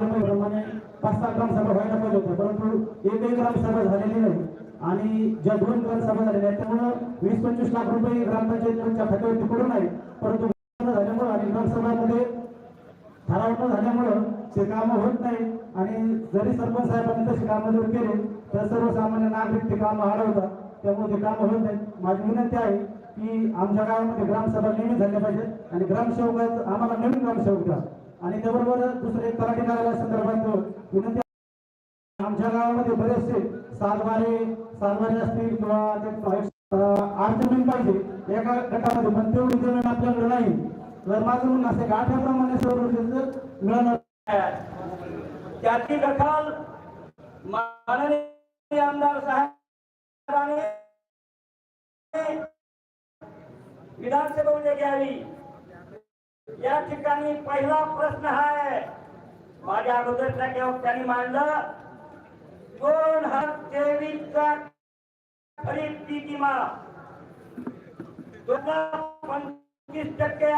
प्रमाणे पाच सहा ग्रामसभा व्हायला पाहिजे होत्या परंतु एकही ग्रामसभा झालेली नाही. आणि ज्या दोन ग्रामसभा झालेल्या आहेत त्यामुळं वीस पंचवीस लाख रुपये ग्रामपंचायतच्या खात्यावरती पडून आहे परंतु झाल्यामुळं आणि ग्रामसभामध्ये ठराव न झाल्यामुळं ते कामं होत नाही. आणि जरी सरपंच साहेबांनी तशी कामं जर केले तर सर्वसामान्य नागरिक ते कामं अडवतात. त्यामुळे ते कामं होत नाही माझी विनंती आहे की आमच्या गावामध्ये ग्रामसभा नेहमी झाल्या पाहिजेत. आणि ग्रामसेवक आम्हाला नवीन ग्रामसेवक द्या. आणि त्याबरोबर दुसरे एक तलाठी कार्यालया संदर्भात विनंती आमच्या गावामध्ये बरेचसे सातबारे सातबारे असतील किंवा ते आठ जमीन पाहिजे एका गटामध्ये पण तेवढी जमीन आपल्याकडे नाही. तर माझं म्हणणं असं गाठ्याप्रमाणे सर्व मिळणार त्याची दखल माननीय आमदार साहेबांनी विधानसभेमध्ये घ्यावी. या ठिकाणी पहिला प्रश्न आहे माझ्या अगोदरच्या केव्हा त्यांनी मांडलं. दोन हजार तेवीसचा खरीप पीक विमा. दोन पंचवीस टक्के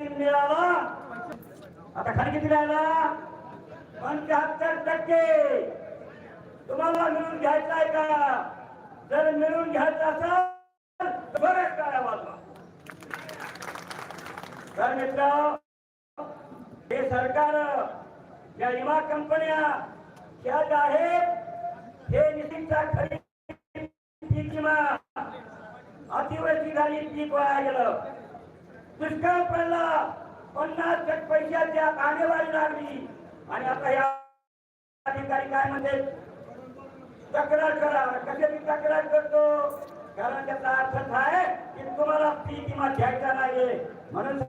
मिळाला. आता खाली किती राहिला? पंच्याहत्तर टक्के. तुम्हाला मिळून घ्यायचं आहे का? जर मिळून घ्यायचं असेल बरं करा. तर मित्र हे सरकार या विमा कंपन्या ह्या ज्या आहेत. हे निधीचा खरी पीक विमा अतिवृष्टी झाली पीक वाया गेलं. दुष्काळ पडला पन्नास टक्के पैशाच्या आणेवारी लागली. आणि आता या अधिकारी काय म्हणते? तक्रार करा. कशाची तक्रार करतो? कारण त्याचा अर्थ काय की तुम्हाला पीक विमा घ्यायचा नाहीये. म्हणून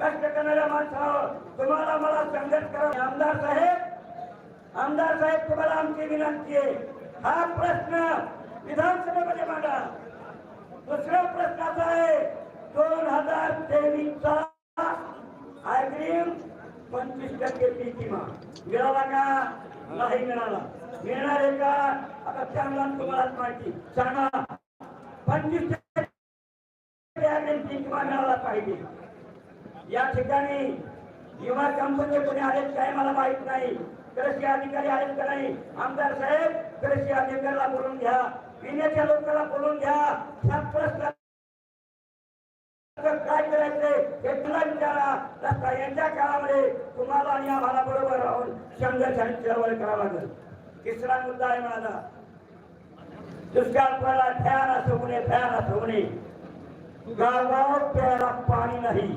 कष्ट करणाऱ्या माणसं तुम्हाला मला संघर्ष करा. आमदार साहेब आमदार साहेब तुम्हाला आमची विनंती आहे. हा प्रश्न विधानसभेमध्ये मांडा. दुसरा प्रश्नाचा आहे दोन हजार तेवीसचा अग्रिम पंचवीस टक्के पीक विमा मिळाला का? नाही मिळाला. मिळणार आहे का? आता चांगला तुम्हालाच माहिती. सांगा. पंचवीस टक्के अग्रिम पीक विमा मिळाला पाहिजे. या ठिकाणी विमा कंपनी कोणी आलेत काय मला माहीत नाही. कृषी अधिकारी आहेत का नाही? आमदार साहेब कृषी अधिकाऱ्याला बोलून घ्या. पिण्याच्या लोकांना बोलून घ्या. ह्या काय करायचंय हे तुला विचारा. यांच्या काळामध्ये तुम्हाला आणि आम्हाला बरोबर राहून संघर्ष चळवळ करावा लागेल तिसरा मुद्दा आहे माझा. दुष्काळ पडला फॅन असो म्हणे फॅन असो म्हणे गावात प्यायला पाणी नाही.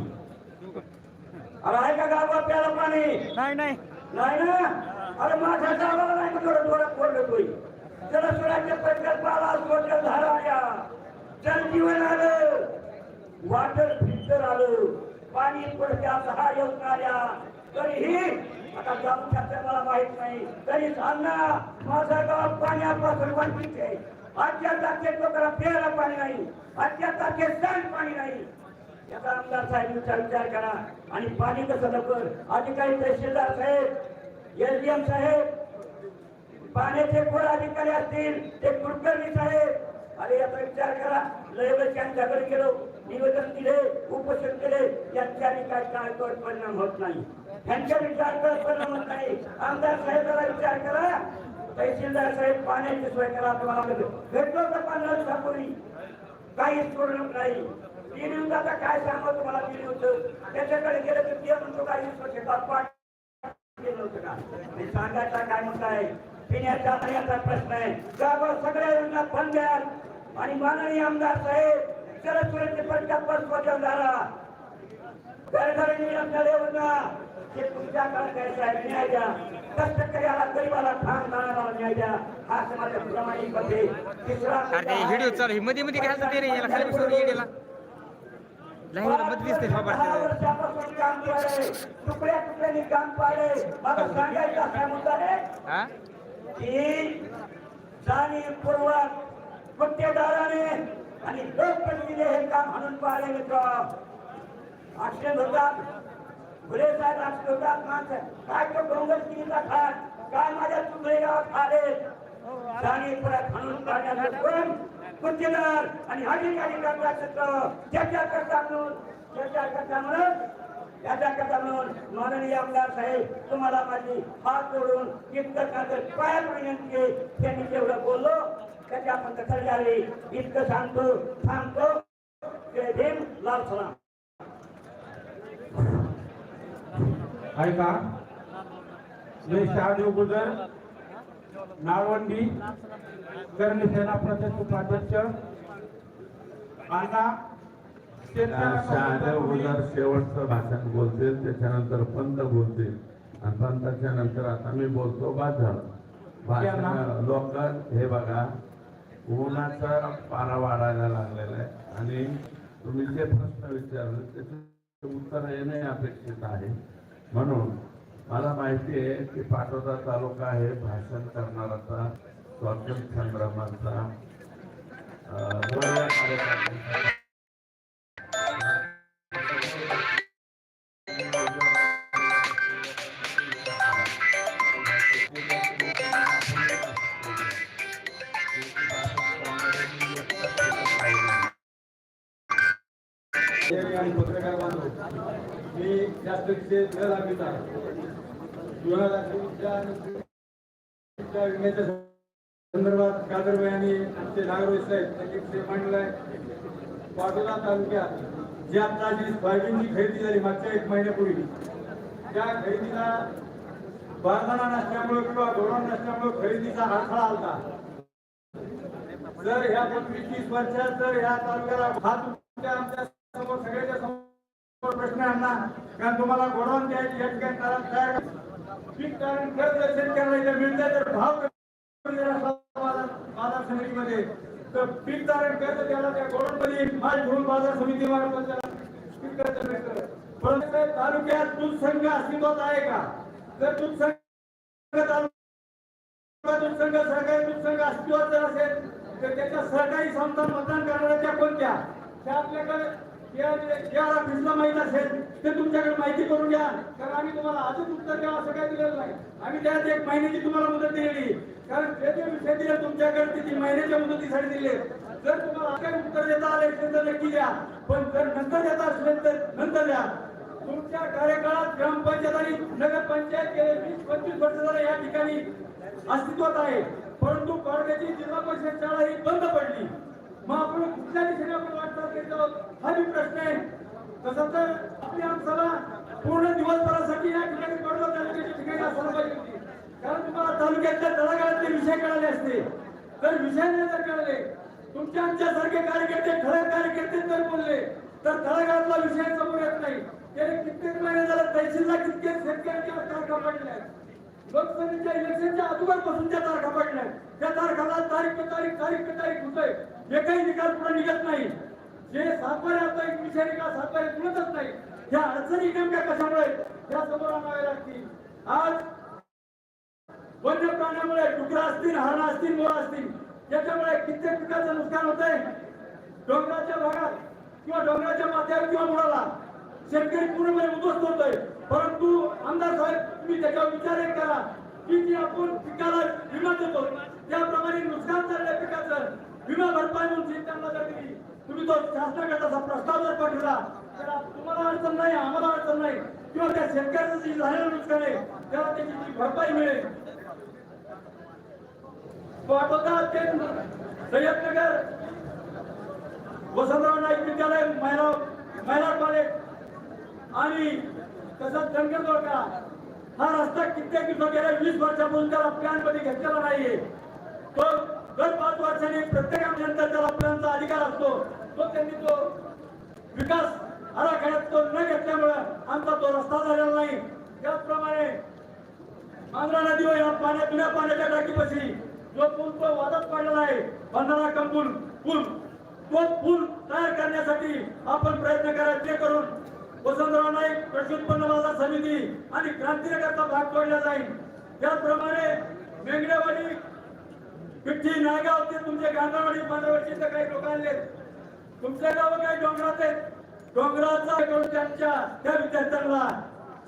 अरे आहे का गावात प्यायला पाणी? नाही नाही. नाही ना? अरे माझ्या गावाला नाही का थोडं थोडं पडलं तोय त्याला स्वराज्य प्रकल्पाला स्वच्छ धारा आल्या जल जीवन आलं. वॉटर फिल्टर आलं पाणी पडत्या सहा योजना आल्या तरीही आता शकते मला माहीत नाही. तरी सांगा माझं गाव पाण्यापासून वंचित आहे. आजच्या तारखेत लोकांना प्यायला पाणी नाही. आजच्या तारखेत सांड पाणी नाही. याचा आमदार साहेबांचा विचार करा. आणि पाणी कसं लवकर अधिकारी तहसीलदार साहेब एल डी एम साहेब पाण्याचे कोण अधिकारी असतील ते कुलकर्णी साहेब. अरे याचा विचार करा. लय त्यांच्याकडे गेलो. निवेदन दिले उपोषण केले. यांच्याने काय काय परिणाम होत नाही. त्यांच्या विचार करत परिणाम होत नाही. आमदार साहेबाला विचार करा. तहसीलदार साहेब पाण्याची सोय करा. तुम्हाला भेटलो तर पाण्याला काहीच प्रॉब्लेम नाही. तीन दिवसाचा काय सांगतो तुम्हाला तीन दिवस? त्याच्याकडे गेलं तर ते म्हणतो काय शेतात पाठ होतं का? मी सांगायचा काय म्हणताय पिण्याचा पाण्याचा प्रश्न आहे. गावात सगळ्या योजना फंड आहेत आणि माननीय आमदार साहेब शरद सुरेशचे पंचापत झाला घरघरी योजना योजना हे तुमच्या काळात न्याय द्या. कष्टकऱ्याला गरीबाला ठाण जाणारा न्याय द्या. हा प्रामाणिकमध्ये तिसरा व्हिडिओ चालू मध्ये मध्ये घ्यायचं ते रे याला खाली बसवून येडेला. लहानमध्ये दिसते. तुकड्या तुकड्यांनी काम पाडले मला सांगायचा काय मुद्दा आहे हा? की जाणीवपूर्वक गुत्तेदाराने आणि लोकप्रतिनिधी हे काम आणून पाहिले मित्र ऍक्सिडेंट होतात गुन्हे साहेब ऍक्सिडेंट होतात माणसं काय तो डोंगरगिरीचा खाट काय माझ्या चुकले गावात आले जाणीवपूर्वक आणून पाडण्याचं कोण आणि आणि अधिकारी कामगार क्षेत्र चर्चा करता म्हणून चर्चा करता म्हणून याच्या करता म्हणून माननीय आमदार साहेब तुम्हाला माझी हात जोडून इतकं कातर काय विनंती त्यांनी जेवढं बोललो त्याच्या आपण कथा झाली इतकं सांगतो थांबतो. जय भीम लाल सलाम. ऐका. मी शहादेव गुजर नाळवंडी करणी सेना प्रदेश उपाध्यक्ष. अण्णा गुजर शेवटचं भाषण बोलतील त्याच्यानंतर पंत बोलतील आणि पंताच्या नंतर आता मी बोलतो बाद झालं भाषण लोक हे बघा उन्हाचा पारा वाढायला लागलेला आहे. आणि तुम्ही जे प्रश्न विचारले त्याचे उत्तर येणे अपेक्षित आहे. म्हणून मला माहिती आहे की पाटोदा तालुका हे भाषण करणाराचा स्वातंत्र्य संग्रामाचा आणि पत्रकार बांधव मी विम्याच्या संदर्भात कादरबाई आणि आमचे नागरोज साहेब मांडलाय तालुक्यात जी आता जी सोयाबीनची खरेदी झाली मागच्या एक महिन्यापूर्वी त्या खरेदीला बारदाना नसल्यामुळे किंवा धोरण नसल्यामुळे खरेदीचा अडथळा आला जर ह्या पंचवीस तीस वर्षात जर ह्या तालुक्याला हात आमच्या सगळ्याच्या समोर प्रश्न कारण तुम्हाला गोडाऊन द्यायची या ठिकाणी तयार पीक तारण कर्ज शेतकऱ्याला इथे मिळते तर भाव बाजार समितीमध्ये. तर पीक तारण कर्ज त्याला त्या गोडाऊन मध्ये माल घेऊन बाजार समिती मार्फत त्याला पीक कर्ज मिळतं परंतु तालुक्यात दूध संघ अस्तित्वात आहे का? जर दूध संघ तालुक्यात दूध संघ सहकारी दूध संघ अस्तित्वात जर असेल तर त्याच्या सहकारी संस्था मतदान करणाऱ्या कोणत्या? त्या आपल्याकडे ऑफिसला माहीत असेल ते तुमच्याकडे माहिती करून घ्या. कारण आम्ही तुम्हाला आजच उत्तर द्यावं असं काही दिलेलं नाही. आम्ही त्यात एक महिन्याची तुम्हाला मुदत दिलेली कारण जे जे विषय दिले तुमच्याकडे ते महिन्याच्या मुदतीसाठी दिले. जर तुम्हाला काही उत्तर देता आले असेल तर नक्की द्या. पण जर नंतर देता असेल तर नंतर द्या. तुमच्या कार्यकाळात ग्रामपंचायत आणि नगरपंचायत गेले वीस पंचवीस वर्ष झाले या ठिकाणी अस्तित्वात आहे. परंतु कॉर्गेची जिल्हा परिषद शाळा ही बंद पडली. मग आपण कुठल्या दिशेने आपण वाटचाल करीत आहोत हा मी प्रश्न आहे. तसं तर आपली आमसभा पूर्ण दिवसभरासाठी या ठिकाणी कडवा तालुक्याच्या ठिकाणी असायला पाहिजे होती. कारण तुम्हाला तालुक्यातल्या तळागाळातले विषय कळाले असते. तर विषय नाही जर कळले तुमच्या आमच्यासारखे कार्यकर्ते ठळक कार्यकर्ते जर बोलले तर तळागाळातला विषय समोर येत नाही. गेले कित्येक महिने झाला तहसीलला कित्येक शेतकऱ्यांच्या तारखा पडल्या लोकसभेच्या इलेक्शनच्या अगोदरपासून त्या तारखा पडल्या त्या तारखाला तारीख पे तारीख तारीख पे तारीख होतोय. एकही निकाल पुढे निघत नाही. जे सातबारे आता एक विषय निकाल सातबारे जुळतच नाही. ह्या अडचणी नेमक्या कशामुळे? या समोर आणाव्या लागतील. आज वन्य प्राण्यामुळे डुकरं असतील हरणं असतील मोर असतील त्याच्यामुळे कित्येक पिकाचं नुकसान होत आहे डोंगराच्या भागात किंवा डोंगराच्या माथ्यावर किंवा मुळाला शेतकरी पूर्णपणे उद्ध्वस्त होतोय. परंतु आमदार साहेब तुम्ही त्याच्यावर विचार एक करा की आपण पिकाला विमा देतो. त्याप्रमाणे नुकसान झालेल्या विमा भरपाई म्हणून जी त्यांना जर दिली तुम्ही तो शासनाकडचा प्रस्ताव जर पाठवला तर तुम्हाला अडचण नाही आम्हाला अडचण नाही. किंवा त्या शेतकऱ्याचं जे झालेलं नुकसान आहे त्याला त्याची जी भरपाई मिळेल. पाटोदा ते सय्यदनगर वसंतराव नाईक विद्यालय महिला महिला कॉलेज आणि तसंच धनगरदोडका हा रस्ता कित्येक दिवस गेल्या वीस वर्षापासून त्याला प्लॅनमध्ये घेतलेला नाहीये. तो दर पाच वर्षांनी प्रत्येक आमच्यानंतर त्याला प्लॅनचा अधिकार असतो. तो त्यांनी तो विकास आराखड्यात तो न घेतल्यामुळं आमचा तो रस्ता झालेला नाही. त्याचप्रमाणे मांजरा नदीवर या पाण्या जुन्या पाण्याच्या टाकीपाशी जो पूल तो वादात पडलेला आहे बंधारा कंपूल पूल तो पूल तयार करण्यासाठी आपण प्रयत्न करा जे करून वसंतराव नाईक कृषी उत्पन्न बाजार समिती आणि क्रांतीनगरचा भाग जोडला जाईल. त्याचप्रमाणे मेंगडेवाडी पिठ्ठी नायगाव ते तुमचे गांधरवाडी तर काही लोक आले तुमचे गाव काही डोंगरात आहेत. डोंगराचा करून त्यांच्या त्या विद्यार्थ्यांना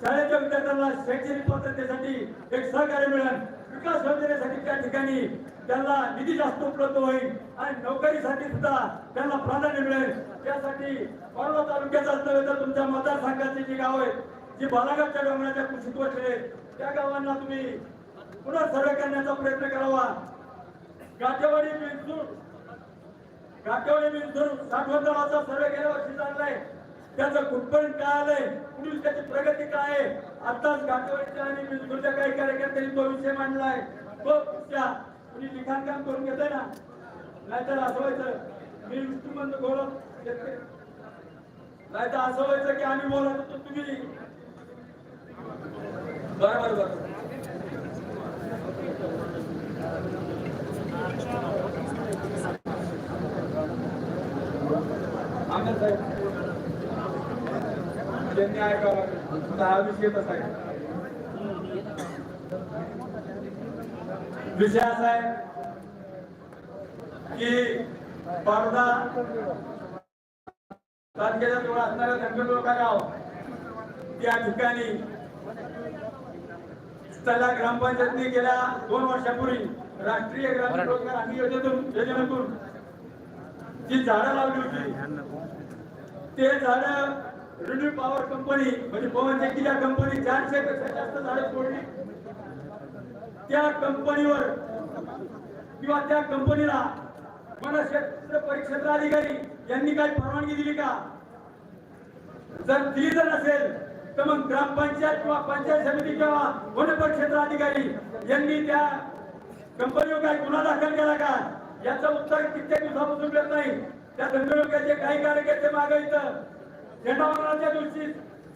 शाळेच्या विद्यार्थ्यांना शैक्षणिक पात्रतेसाठी एक सहकार्य मिळेल. विकास योजनेसाठी त्या ठिकाणी त्यांना निधी जास्त उपलब्ध होईल आणि नोकरीसाठी सुद्धा त्यांना प्राधान्य मिळेल. त्यासाठी परवा तालुक्याचाच नव्हे तर तुमच्या मतदारसंघाची जी गाव आहेत जी बालाघाटच्या डोंगराच्या कुशीत वसले त्या गावांना तुम्ही पुन्हा सर्वे करण्याचा प्रयत्न करावा. गाठेवाडी बिनसूर गाठेवाडी बिनसूर साठवण तलावाचा सर्वे गेल्या वर्षी चाललाय. त्याचं कुठपर्यंत काय आलंय? पुढील त्याची प्रगती काय आहे? आताच गाठेवाडीच्या आणि बिनसूरच्या काही कार्यकर्त्यांनी तो विषय मांडलाय. तो त्या कुणी लिखाणकाम करून घेतोय ना? नाहीतर असं व्हायचं मी विष्णुमंत गौरव नाहीतर नाही तर असं व्हायचं की आम्ही बोलत होतो तुम्ही बरोबर बरोबर आमदार साहेब त्यांनी ऐकावं तुमचा हा विषय तसा आहे विषय असा आहे की पारदा तालुक्याच्या जवळ असणाऱ्या धनगरलोका गाव त्या ठिकाणी त्याला ग्रामपंचायतने गेल्या दोन वर्षापूर्वी. राष्ट्रीय ग्रामीण रोजगार हमी योजनेतून योजनेतून. जी झाडं लावली होती ते झाडं रिन्यू पॉवर कंपनी म्हणजे पवन चक्कीच्या कंपनी चारशे पेक्षा जास्त झाडं तोडली. त्या कंपनीवर किंवा त्या कंपनीला मला क्षेत्र परिक्षेत्र अधिकारी यांनी काही परवानगी दिली का? जर दिली जर नसेल तर मग ग्रामपंचायत किंवा पंचायत समिती किंवा वन क्षेत्र अधिकारी यांनी त्या कंपनीवर काही गुन्हा दाखल केला का? याचं उत्तर कित्येक दिवसापासून मिळत नाही. त्या धंदोलकाचे काही कार्यकर्ते मागे इथं झेंडावरणाच्या दिवशी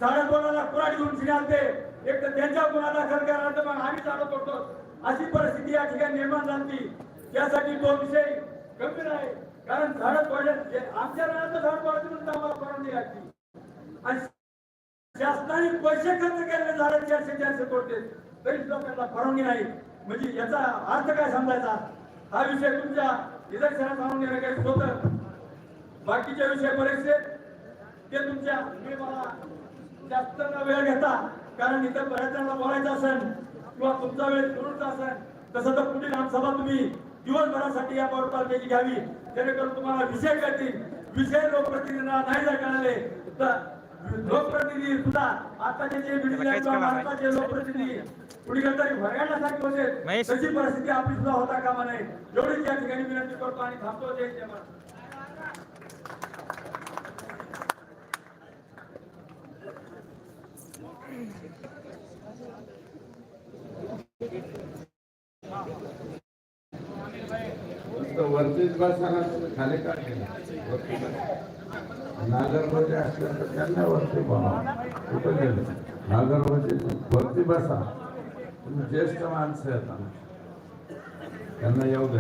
झाडं तोडायला कुराडी घेऊन शिण्यालते एक तर त्यांच्या गुन्हा दाखल करा तर मग आम्ही चालत तोडतो अशी परिस्थिती या ठिकाणी निर्माण झाली. त्यासाठी तो विषय गंभीर आहे. कारण झाडं पडल्या आमच्या राहण्याचं झाड तोडायचं आम्हाला परवानगी लागते आणि शासनाने पैसे खर्च केले झाडं चारशे चारशे तोडते तरी लोकांना परवानगी नाही म्हणजे याचा अर्थ काय समजायचा हा विषय तुमच्या निदर्शनात आणून देणं काही होत बाकीचे विषय बरेचसे ते तुमच्या मी मला जास्त वेळ घेता कारण इथं बऱ्याच जणांना बोलायचं असेल किंवा तुमचा वेळ सुरूचा असेल तसं तर पुढील आमसभा तुम्ही दिवसभरासाठी या पौरपालिकेची घ्यावी. जेणेकरून तुम्हाला विषय कळतील. विषय लोकप्रतिनिधींना नाही जर कळाले तर लोकप्रतिनिधी सुद्धा आताचे जे भारताचे लोकप्रतिनिधी पुढे तरी होते तशी परिस्थिती आपली सुद्धा होता कामा नये एवढीच या ठिकाणी विनंती करतो आणि थांबतो जय जय वरतीच बसायला खाली का गेलं असल्या तर त्यांना वरती बोलावं कुठं गेलं. नागरगोजे वरती बसा. तुम्ही ज्येष्ठ माणसं आहेत त्यांना येऊ द्या.